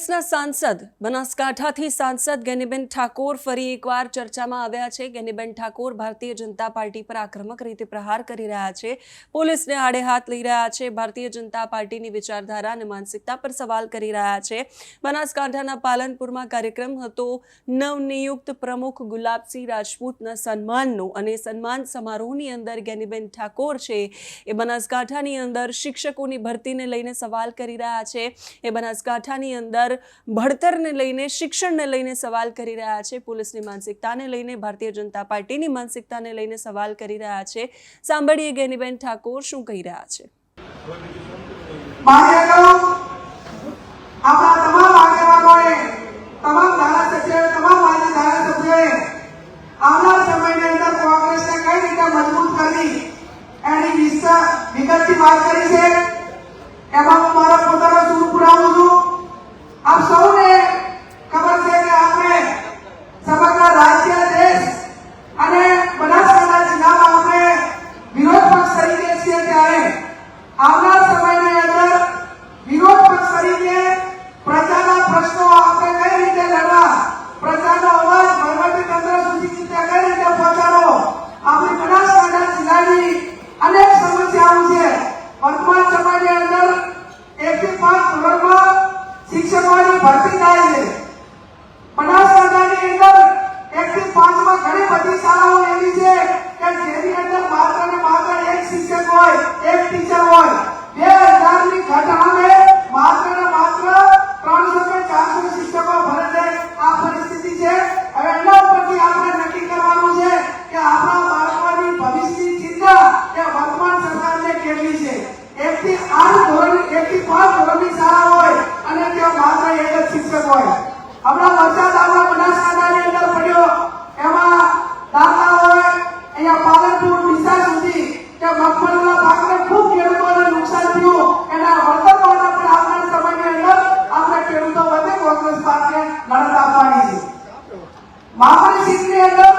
કોંગ્રેસના સાંસદ બનાસકાંઠાથી સાંસદ ગેનીબેન ઠાકોર ફરી એકવાર ચર્ચામાં આવ્યા છે. ગેનીબેન ઠાકોર ભારતીય જનતા પાર્ટી પર આક્રમક રીતે પ્રહાર કરી રહ્યા છે. પોલીસને આડે હાથ લઈ રહ્યા છે. ભારતીય જનતા પાર્ટીની વિચારધારા અને માનસિકતા પર સવાલ કરી રહ્યા છે. બનાસકાંઠાના પાલનપુરમાં કાર્યક્રમ હતો. નવનિયુક્ત પ્રમુખ ગુલાબસિંહ રાજપૂતના સન્માનનો અને સન્માન સમારોહની અંદર ગેનીબેન ઠાકોર છે. એ બનાસકાંઠાની અંદર શિક્ષકોની ભરતીને લઈને સવાલ કરી રહ્યા છે. એ બનાસકાંઠાની અંદર ભણતરને લઈને, શિક્ષણને લઈને સવાલ કરી રહ્યા છે પોલીસની માનસિકતાને લઈને, ભારતીય જનતા પાર્ટીની માનસિકતાને લઈને સવાલ કરી રહ્યા છે. સાંભળીએ ગેનીબેન ઠાકોર શું કહી રહ્યા છે, એમાં હું મારો પોતાનો સૂર પુરાવું છું. આપ સૌને ખબર છે કે આપણે સમગ્ર રાજ્ય, દેશ અને બનાસકાંઠા જિલ્લામાં આપણે વિરોધ પક્ષ તરીકે છીએ ત્યારે આવનાર સમયની અંદર વિરોધ પક્ષ તરીકે પ્રજાના પ્રશ્નો આપણે કઈ રીતે લડવા, પ્રજાનો અવાજ વહીવટીતંત્ર સુધી કઈ રીતે પહોંચાડવો, આપણી બનાસકાંઠા જિલ્લાની અનેક સમસ્યાઓ છે. વર્તમાન સમયની અંદર એક થી પાંચ ભરતી થાય છે બનાસકાંઠાની અંદર એક થી પાંચ ઘણી બધી શાળાઓ એવી છે કે જેની અંદર માત્ર ને માત્ર એક શિક્ષક હોય, એક ટીચર હોય. બે હજારની માત્ર ને માત્ર ત્રણસો કે ચારસો શિક્ષકો ભરે છે આ પરિસ્થિતિ છે. હવે એના ઉપરથી આપણે નક્કી કરવાનું છે કે આપણા બાળકોની ભવિષ્યની ચિંતા કે વર્તમાન સરકારને કેટલી છે. એક થી આઠ ધોરણ, એક થી પાંચ ધોરણની હોય. હમણાં વરસાદ આવવા બનાસકાંઠાની અંદર પડ્યો. એમાં દાખલા હોય, અહીંયા પાલનપુર ડીસા સુધી કે મગફળીના પાકને ખૂબ ખેડૂતોને નુકસાન થયું. એના વળતરવાના પણ આવનાર સમયની અંદર આપણે ખેડૂતો વધે કોંગ્રેસ પાર્ટીને લડત આપવાની છે. મહાપરી સીટની અંદર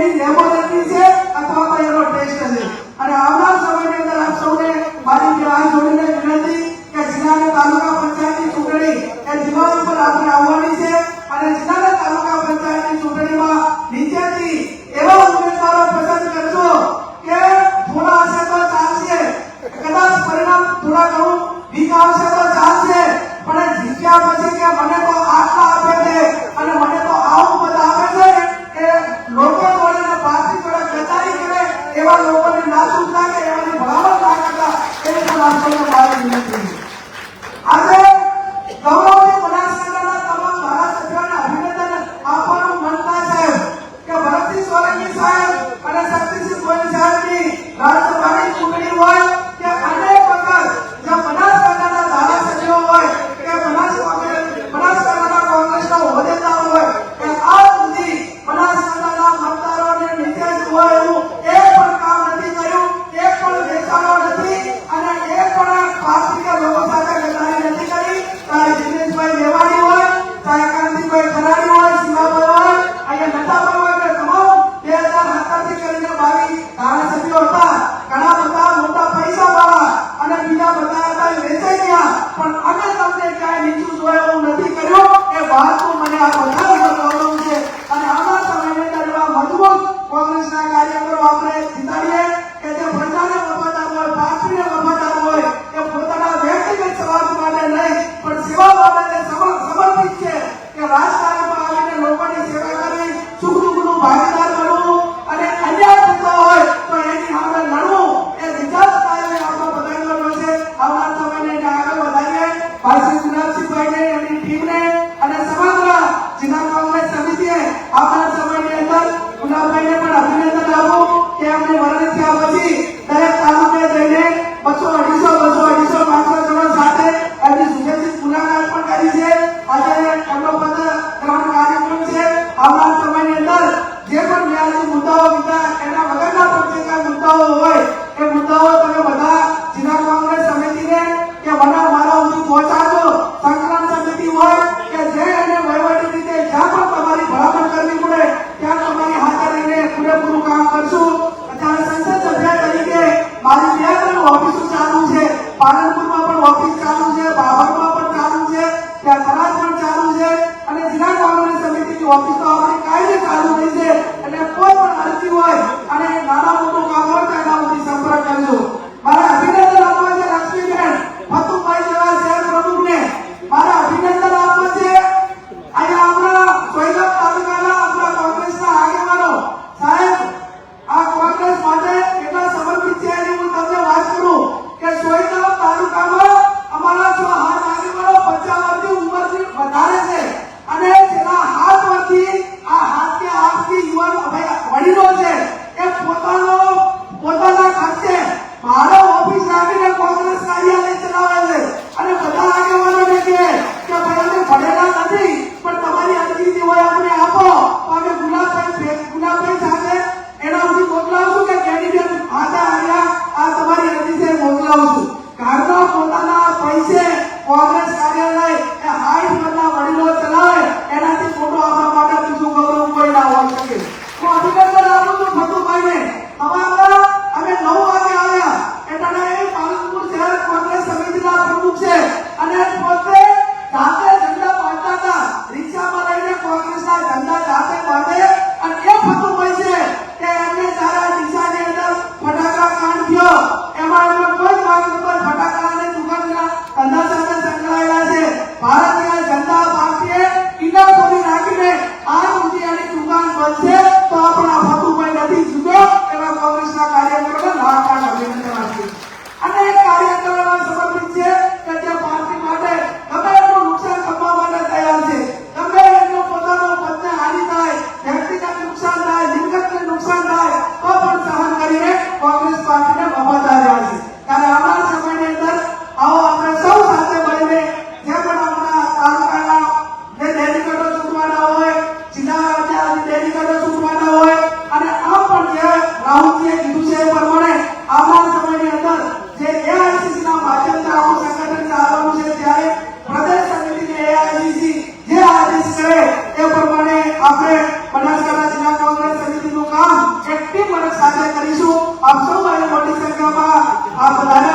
છે એ ఆ